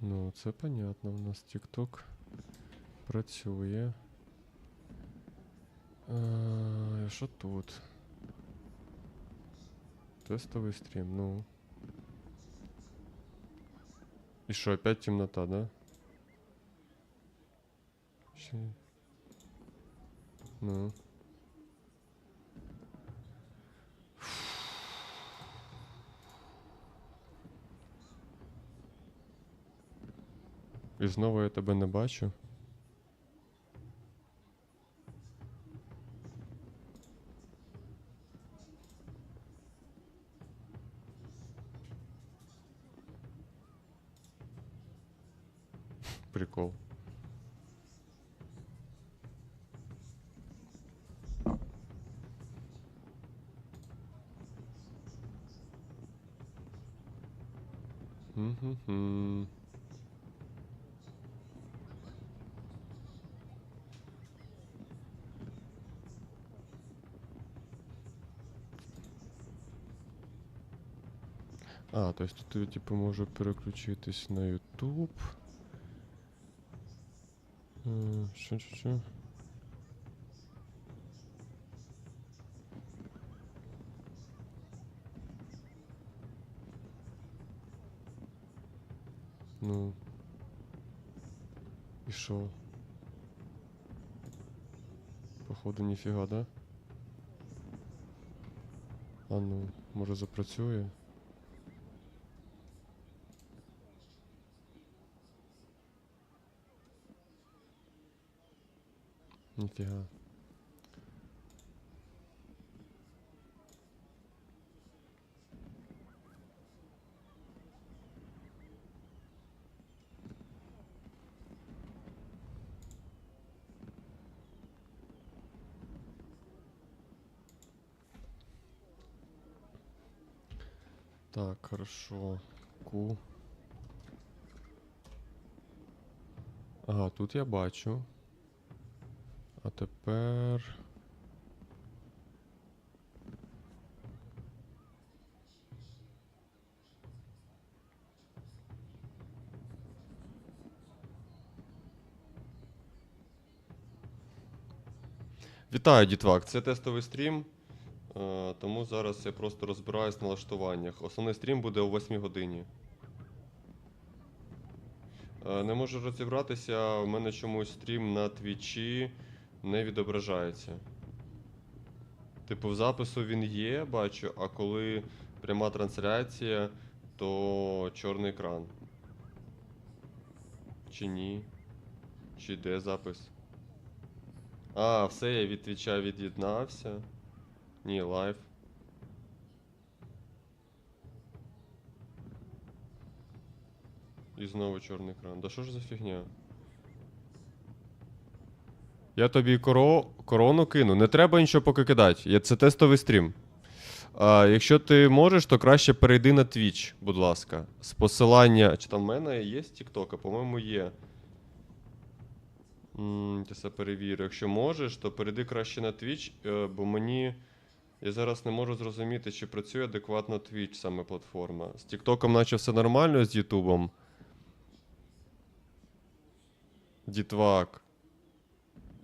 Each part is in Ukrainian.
Ну, це понятно, у нас TikTok працює. А, що тут? Тестовий стрім, ну. І що, опять темнота, да? Ще... Ну. І знову я тебе не бачу. Прикол. Мгм. А, то есть тут я типу можу переключитись на YouTube. Що, що, що? Ну. І що? Походу ніфіга, да? А ну, може запрацює? Ніфіга. Так, хорошо. Ку. Ага, тут я бачу. Тепер. Вітаю, дітвак. Це тестовий стрім. е, Тому зараз я просто розбираюсь в налаштуваннях. Основний стрім буде о 8 годині. Е, Не можу розібратися, в мене чомусь стрім на твічі не відображається. Типу, в запису він є, бачу, а коли пряма трансляція, то чорний екран. Чи ні? Чи де запис? А, все, я від твіча від'єднався. Ні, лайв. І знову чорний екран. Да що ж за фігня? Я тобі коро... корону кину. Не треба нічого поки кидати. Це тестовий стрім. А, якщо ти можеш, то краще перейди на Twitch, будь ласка. З посилання. Чи там в мене є з TikTok? По-моєму, є. Я це перевірю. Якщо можеш, то перейди краще на Twitch, е, бо мені. Я зараз не можу зрозуміти, чи працює адекватно Twitch саме платформа. З TikTok наче все нормально з Ютубом. Дітвак.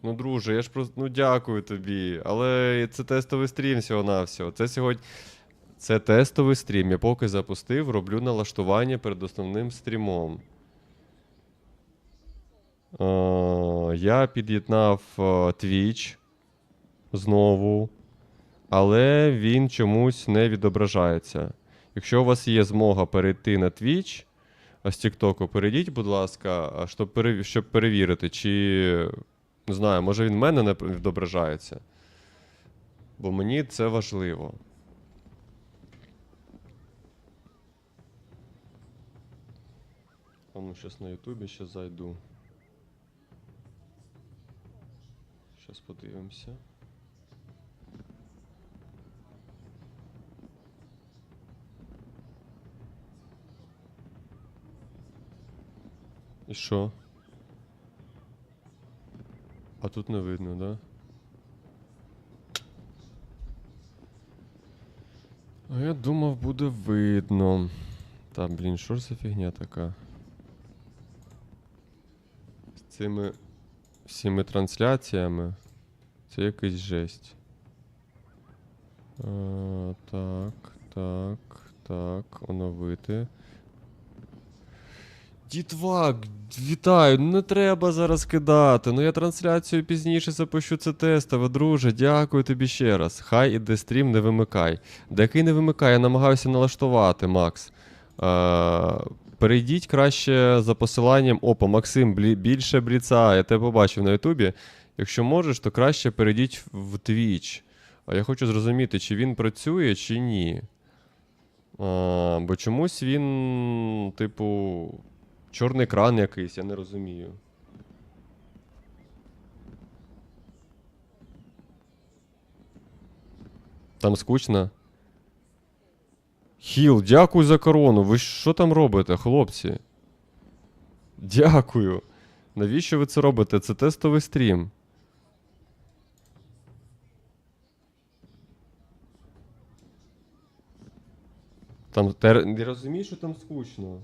Ну, друже, я ж просто. Ну, дякую тобі. Але це тестовий стрім всього-навсього. Це сьогодні. Це тестовий стрім. Я поки запустив, роблю налаштування перед основним стрімом. Е, я під'єднав е, Twitch знову, але він чомусь не відображається. Якщо у вас є змога перейти на Twitch, з TikTok перейдіть, будь ласка, щоб перевірити, чи. Не знаю, може він в мене не відображається. Бо мені це важливо. А ну, на Ютубі ще зайду. Зараз подивимося. І що? А тут не видно, да? А я думав, буде видно. Та, блін, що ж за фігня така? З цими всіми трансляціями. Це якийсь жесть. А, так, так, так, оновити. Дітвак, вітаю, не треба зараз кидати. Ну я трансляцію пізніше запущу це тестове, друже. Дякую тобі ще раз. Хай іде стрім, не вимикай. Деякий не вимикай, я намагаюся налаштувати, Макс. А, перейдіть краще за посиланням. Опа, Максим, блі, більше бліца. Я тебе побачив на Ютубі. Якщо можеш, то краще перейдіть в Twitch. А я хочу зрозуміти, чи він працює, чи ні. А, бо чомусь він, типу, чорний екран якийсь, я не розумію. Там скучно. Хіл, дякую за корону. Ви що там робите, хлопці? Дякую. Навіщо ви це робите? Це тестовий стрім. Там ти розумієш, що там скучно.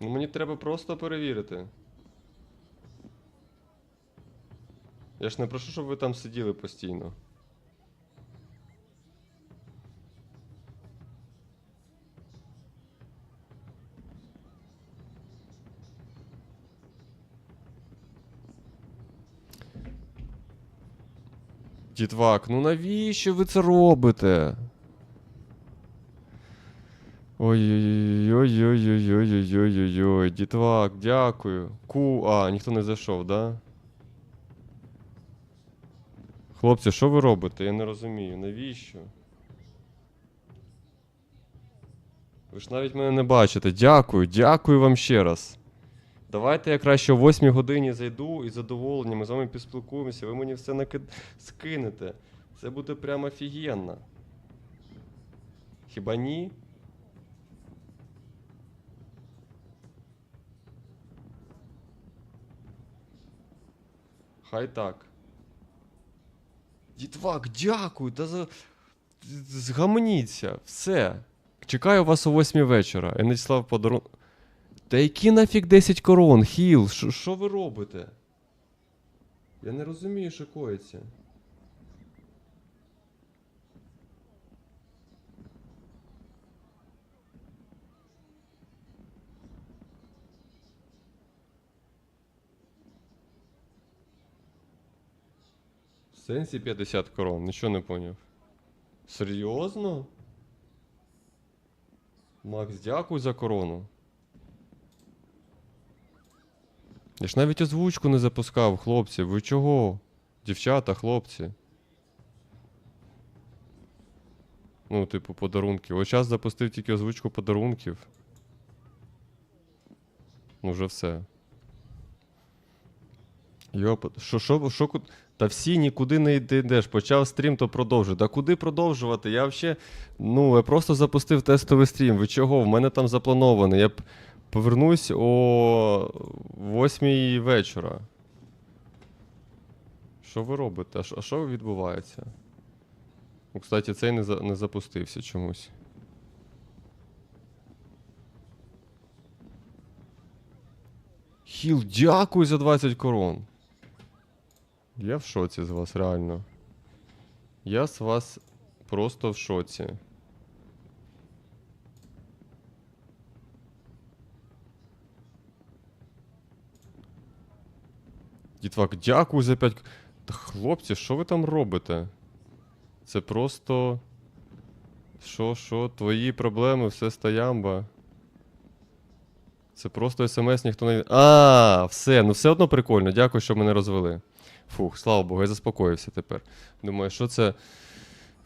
Ну мені треба просто перевірити. Я ж не прошу, щоб ви там сиділи постійно. Дітвак, ну навіщо ви це робите? Ой-ой-ой-ой-ой-ой-ой-ой-ой, дітвак, дякую. Ку. А, ніхто не зайшов, да? Хлопці, що ви робите? Я не розумію. Навіщо? Ви ж навіть мене не бачите. Дякую, дякую вам ще раз. Давайте я краще о 8 годині зайду і з задоволенням ми з вами поспілкуємося, ви мені все накид... скинете. Це буде прямо офігенно. Хіба ні? Хай так. Дітвак, дякую, та за. Згамніться, все. Чекаю вас о 8 вечора. Я надіслав подарунок. Та які нафіг 10 корон, хіл, що- ви робите? Я не розумію, що коїться. Сенсі 50 корон, нічого не поняв. Серйозно? Макс, дякую за корону. Я ж навіть озвучку не запускав, хлопці. Ви чого? Дівчата, хлопці. Ну, типу, подарунки. Ось час запустив тільки озвучку подарунків. Ну, вже все. Йоп, що, що, що, та всі нікуди не йдеш. Почав стрім, то продовжуй. Та куди продовжувати? Я взагалі, ну, я просто запустив тестовий стрім. Ви чого? В мене там запланований. Я повернусь о 8 вечора. Що ви робите? А що відбувається? Ну, кстати, цей не, за, не запустився чомусь. Хіл, дякую за 20 корон. Я в шоці з вас, реально. Я з вас просто в шоці. Дітвак, дякую за 5. Та хлопці, що ви там робите? Це просто. Що, що, твої проблеми, все стоямба. Це просто смс ніхто не. А, все, ну все одно прикольно. Дякую, що мене розвели. Фух, слава Богу, я заспокоївся тепер. Думаю, що це.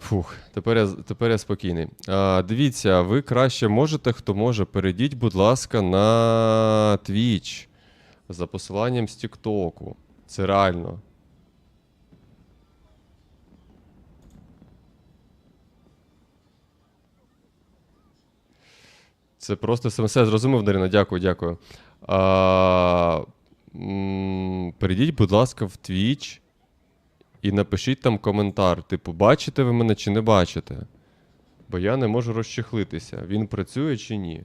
Фух, тепер я, тепер я спокійний. А, дивіться, ви краще можете, хто може, перейдіть, будь ласка, на Twitch за посиланням з Тіктоку. Це реально. Це просто смс. Зрозумів, Дарина, дякую, дякую. А, м, перейдіть, будь ласка, в Twitch і напишіть там коментар. Типу, бачите ви мене чи не бачите? Бо я не можу розчехлитися. Він працює чи ні.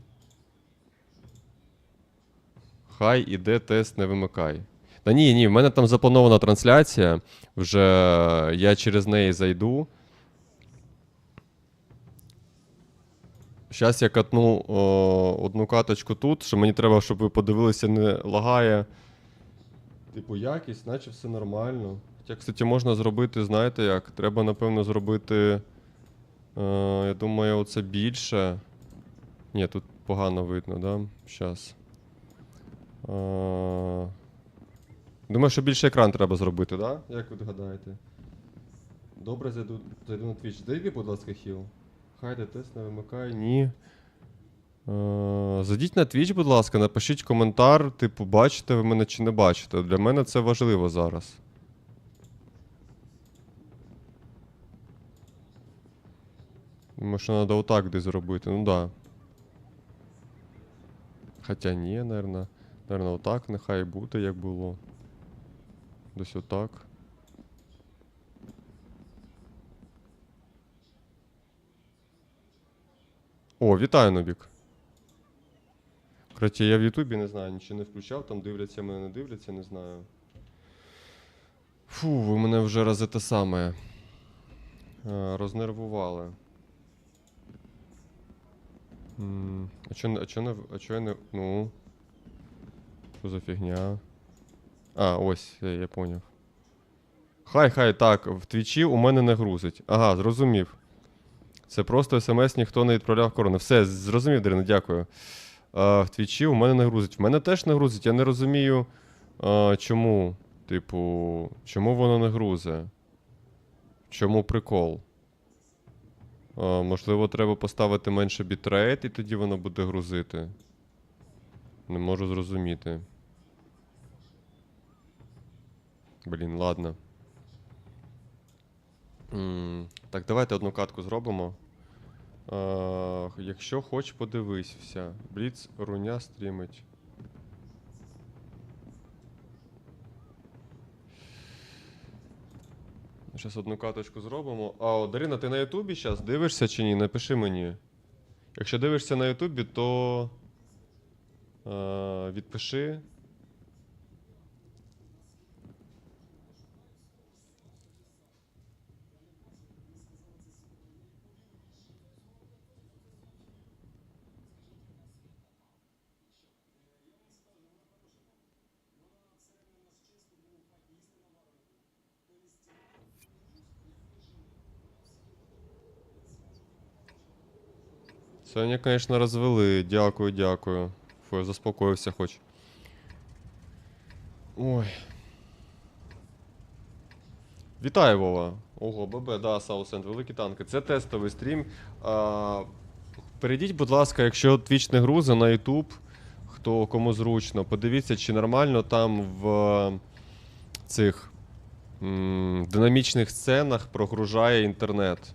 Хай іде тест, не вимикай. Та ні, ні, в мене там запланована трансляція. Вже я через неї зайду. Зараз я катну о, одну каточку тут, що мені треба, щоб ви подивилися, не лагає. Типу, якість, наче все нормально. Хоча, кстати, можна зробити, знаєте як? Треба, напевно, зробити. Е, я думаю, оце більше. Ні, тут погано видно, да? Щас. Е, думаю, що більше екран треба зробити, да? Як ви гадаєте? Добре, зайду, зайду на Twitch. Зайди, будь ласка, хіл. Хайде тест не вимикай, ні. Е, Зайдіть на Twitch, будь ласка, напишіть коментар, типу, бачите ви мене чи не бачите. Для мене це важливо зараз. Думаю, що треба отак десь зробити. Ну да. Хоча ні, наверно. Наверно, отак нехай буде, як було. Десь отак. О, вітаю, Нобік. Короче, я в Ютубі не знаю, нічого не включав, там дивляться мене, не дивляться, не знаю. Фу, ви мене вже раз те саме. е, Рознервували. А чо, не- а чо не. А чо я не. Ну. Що за фігня? А, ось, я, я поняв. Хай, хай, так, в твічі у мене не грузить. Ага, зрозумів. Це просто смс ніхто не відправляв корони. Все, зрозумів, Дарина, дякую. В твічі у мене не грузить. В мене теж не грузить. Я не розумію, а, чому. Типу, чому воно не грузе? Чому прикол? А, можливо, треба поставити менше бітрейт, і тоді воно буде грузити. Не можу зрозуміти. Блін, ладно. Так, давайте одну катку зробимо. А, якщо хоч, подивись вся. Бліц руня стрімить. Зараз одну каточку зробимо. А, Дарина, ти на Ютубі зараз дивишся чи ні? Напиши мені. Якщо дивишся на Ютубі, то е, відпиши. Сьогодні, звісно, розвели. Дякую, дякую. Фу, я заспокоївся хоч. Ой. Вітаю, Вова. Ого, ББ, да, Саусенд, великі танки. Це тестовий стрім. А, перейдіть, будь ласка, якщо Twitch не грузи на YouTube, хто кому зручно, подивіться, чи нормально там в е, цих м, динамічних сценах прогружає інтернет.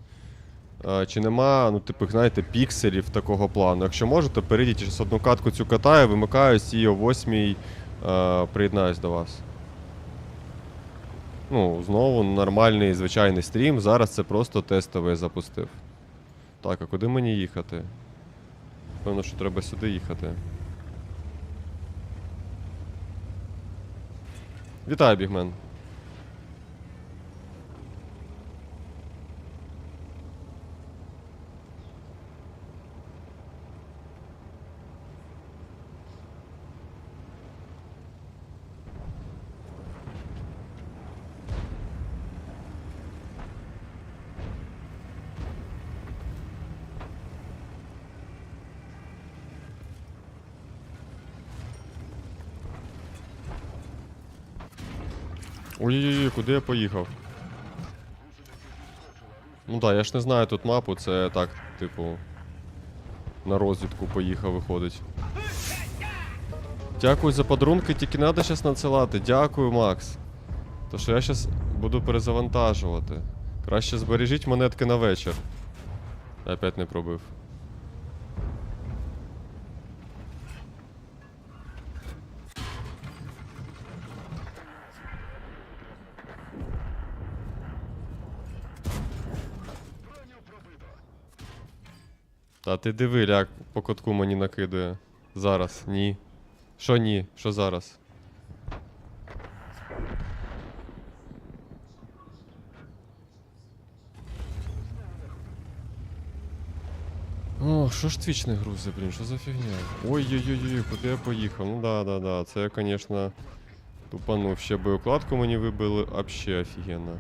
Е, Чи нема, ну, типу, знаєте, пікселів такого плану. Якщо можете, перейдіть зараз одну катку цю катаю, вимикаюсь і о 8 е, приєднаюсь до вас. Ну, знову нормальний звичайний стрім. Зараз це просто тестовий запустив. Так, а куди мені їхати? Певно, що треба сюди їхати. Вітаю, бігмен. Ой-ой-ой, куди я поїхав? Ну так, я ж не знаю тут мапу, це так, типу. На розвідку поїхав, виходить. Дякую за подарунки, тільки треба зараз надсилати. Дякую, Макс. То що я зараз буду перезавантажувати. Краще збережіть монетки на вечір. Опять не пробив. Та ти диви, як по кутку мені накидує. Зараз, ні. Що ні? Що зараз? О, що ж твіч не грузи, блін, що за фігня? Ой-ой-ой, куди я поїхав? Ну да, да, да. Це я, конечно, тупанув. Ще боєкладку мені вибили, вообще офігенно.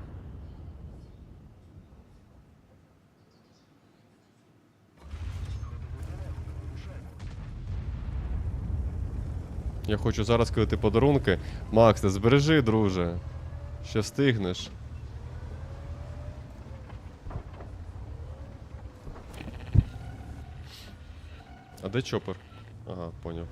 Я хочу зараз кидати подарунки. Макс, не збережи, друже. Ще встигнеш. А де чопер? Ага, поняв.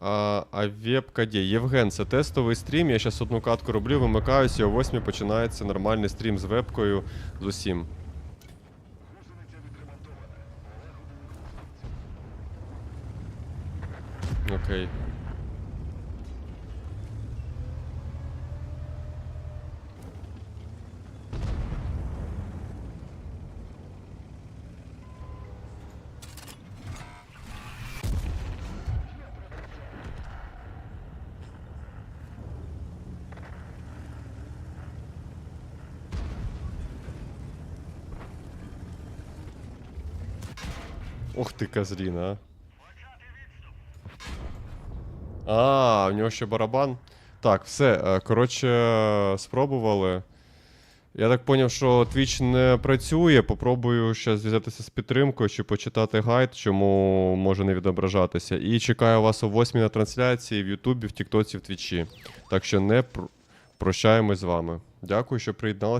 А, а вебка де? Євген, це тестовий стрім. Я зараз одну катку роблю, вимикаюся, о 8 починається нормальний стрім з вебкою з усім. Окей. Ох ти козліна, а. А, в нього ще барабан. Так, все. е, Коротше, спробували. Я так зрозумів, що Twitch не працює. Попробую ще зв'язатися з підтримкою чи почитати гайд, чому може не відображатися. І чекаю вас о 8 на трансляції в Ютубі, в Тіктоці, в Твічі. Так що не пр- прощаємось з вами. Дякую, що приєдналися.